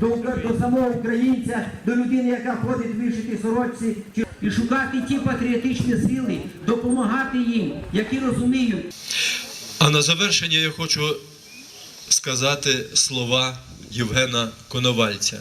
До самого українця, до людини, яка ходить вишити сорочці, і шукати ті патріотичні сили, допомагати їм, які розуміють. А на завершення я хочу сказати слова Євгена Коновальця.